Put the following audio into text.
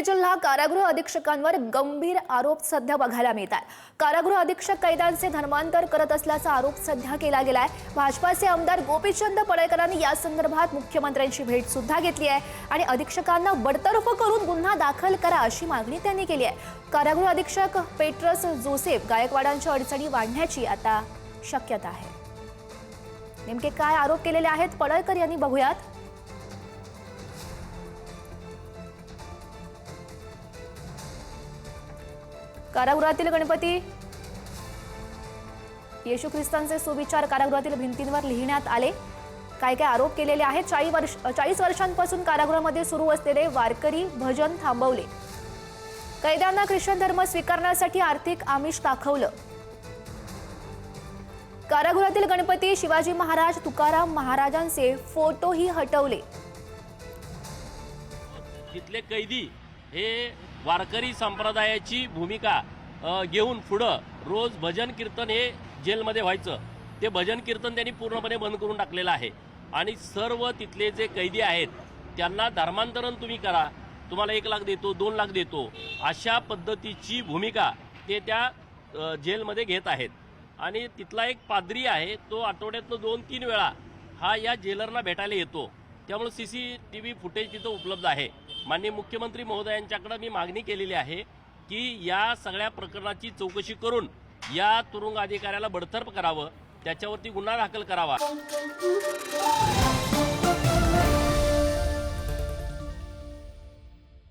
बीड जिल्हा कारागृह अधीक्षकांवर गंभीर आरोप सध्या बघायला मिळतात कारागृह अधीक्षक कैद्यांचे धर्मांतर करत असल्याचा आरोप सध्या केला गेलाय. भाजपाचे आमदार गोपीचंद पडळकरांनी या संदर्भात मुख्यमंत्र्यांची भेट सुद्धा घेतली आहे आणि अधीक्षकांना बडतर्फ करून गुन्हा दाखल करा अशी मागणी त्यांनी केली आहे. कारागृह अधीक्षक पेट्रस जोसेफ गायकवाडांच्या अडचणी वाढण्याची आता शक्यता आहे. नेमके काय आरोप केलेले आहेत? पडळकर यांनी बघूयात. कारागृहातील गणपती येशू ख्रिस्तांचे सुविचार कारागृहातील भिंतींवर लिहिण्यात आले. काय काय आरोप केलेले आहेत? चाळीस वर्ष चाळीस वर्षांपासून कारागृहामध्ये सुरू असलेले वारकरी भजन थांबवले. कैद्यांना ख्रिश्चन धर्म स्वीकारण्यासाठी आर्थिक आमिष दाखवलं. कारागृहातील गणपती शिवाजी महाराज तुकाराम महाराजांचे फोटोही हटवले. तिथले कैदी हे वारकरी संप्रदायाची भूमिका घेऊन पुढं रोज भजन कीर्तन हे जेलमध्ये व्हायचं. ते भजन कीर्तन त्यांनी पूर्णपणे बंद करून टाकलेलं आहे. आणि सर्व तिथले जे कैदी आहेत त्यांना धर्मांतरण तुम्ही करा. तुम्हाला एक लाख देतो दोन लाख देतो. अशा पद्धतीची भूमिका ते त्या जेलमध्ये घेत आहेत. आणि तिथला एक पादरी आहे तो आठवड्यातनं दोन तीन वेळा हा या जेलरला भेटायला येतो. त्यामुळे C C T V footage तिथं उपलब्ध आहे. माननीय मुख्यमंत्री महोदयांच्याकडे मी मागणी केलेली आहे की या सगळ्या प्रकरणाची चौकशी करून या तुरुंग अधिकाऱ्याला बडतर्फ करावं त्याच्यावरती गुन्हा दाखल करावा.